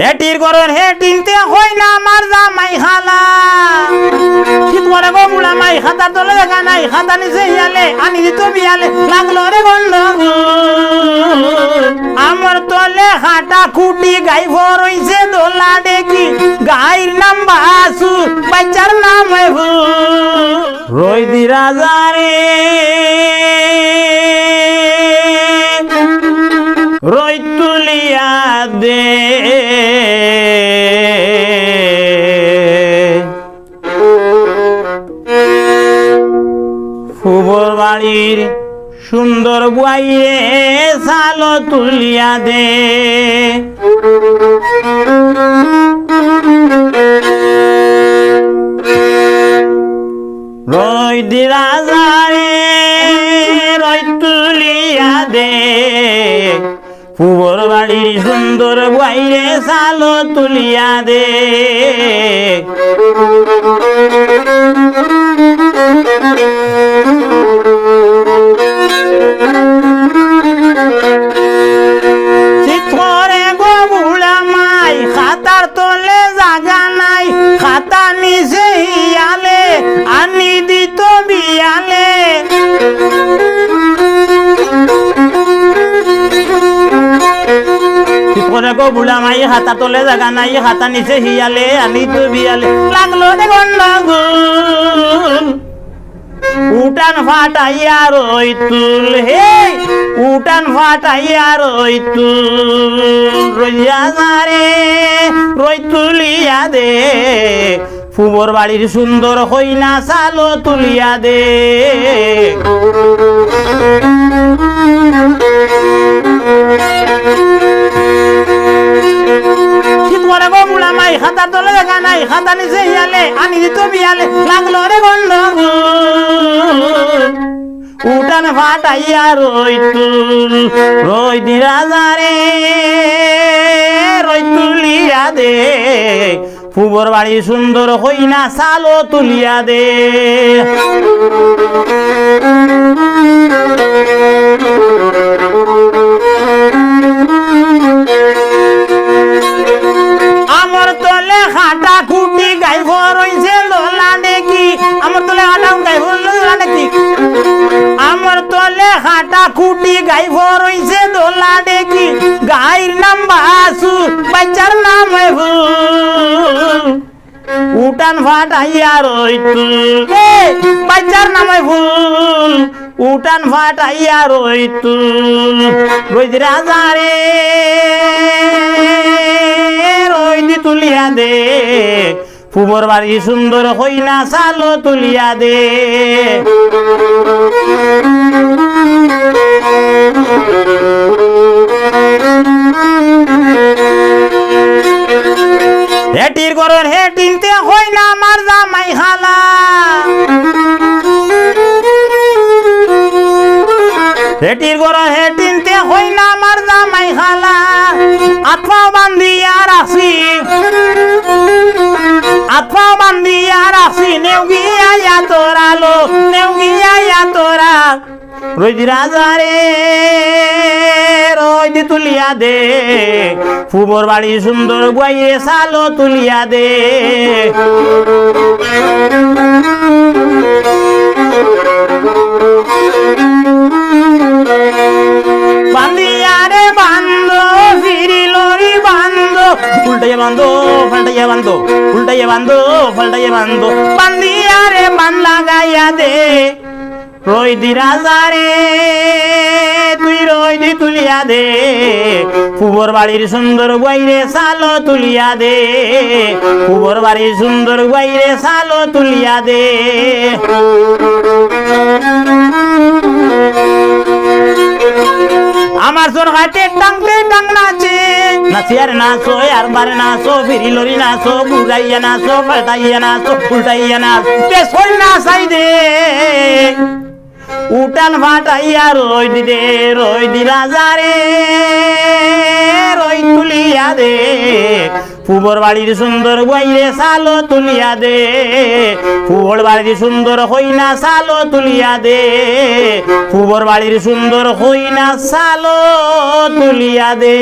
হেটির করন হেটিনতে হই না আমার জামাই খালা শীত করে গো মুলা মাই খাতা তোলে দেখা নাই খাতা নিচে হিয়ালে আনি দিত বিয়ালে লাগল রে গন্ডগোল। আমার তলে হাটা খুটি গাই ভরইছে দোলা দেখি গাইর নাম বাসু, বাচ্চার নাম রই দি রাজারে রই তুলিয়া দে। বাড়ির সুন্দর বুয়াইয়ে সালো তুলিয়া দে। রই দি রাজারে রই তুলিয়া দে। ফুবর বাড়ির সুন্দর বুয়াইরে সালো তুলিয়া দে। খাতার তলে জাগা নাই খাতা নিচে হিয়ালে আনি দিত বিয়ালে চিত্রে গবুলা মাই হাতা তলে জাগা নাই খাতা নিচে হিয়ালে আনি তো বিয়ালে লাগল রে গন্ডগোল উটান ফাটাইয়া ওই তুল, হে! উটান ফাটাইয়া ওই তুল, রইয়া রই তুলিয়া দে। ফুবর বাড়ির সুন্দর হইনা সালো তুলিয়া দে। তলে দেখা নাই খাতা নিচে হিয়ালে আনি দিত বিয়ালে লাগল রে গল্লো উঠান ফাটাইয়া রই তুল রই দিরা জারে রই তুলিয়া দে। ফুবর বাড়ি সুন্দর হইনা সালো তুলিয়া দে। হাটা খুটি গাই ভরইছে দোলা দেখি গাইর নাম বাসু বাচ্চার নাম ভুল উটান ফাটাইয়া রই তুল এ, বাচ্চার নামে ভুল উটান ফাটাইয়া রই তুল রইদ রাজারে রই দি তুলিয়া দে। ফুবর বাড়ি সুন্দর হইনা সালো তুলিয়া দে। হেটির করন হেটিনতে হই না আমার জামাই খালা হেটির করন হেটিনতে হই না আমার জামাই খালা আত্মা বান্ধিয়া রাখি আত্মা বান্ধিয়া রাখি নেউগিয়া রোজ রাজারে রোজ তুলিয়া দে। ফুবর বাড়ি সুন্দর গুয়াইয়ে সালো তুলিয়া দে। ফিরিলরি বান্দ উল্টাইয়া বান্ধো, ফাল্টাইয়া বান্ধো, উল্টাইয়া বান্ধো, ফাল্টাইয়া বান্ধো বান্দিয়ারে বান রই দি রাজারে তুই রই দি তুলিয়া দে। ফুবর বাড়ির সুন্দর বাইরে সালো তুলিয়া দে। ফুবর বাড়ির সুন্দর বাইরে সালো তুলিয়া দে। আমার সোর হাটে টাংতে টাং নাচে নাচিয়ার নাচো, আর বারে নাচো, ফিরি লরি নাচো বুড়াইয়া নাচো, পাল্টাইয়া নাচো, উল্টাইয়া নাচ। হই নাচাই দে। উঠান ফাটাইয়া রই দিদে রই দি রাজারে রই তুলিয়া দে। ফুবর বাড়ির সুন্দর বইরে সালো তুলিয়া দে, ফুবর বাড়ির সুন্দর হইনা সালো তুলিয়া দে। ফুবর বাড়ির সুন্দর হইনা সালো তুলিয়া দে।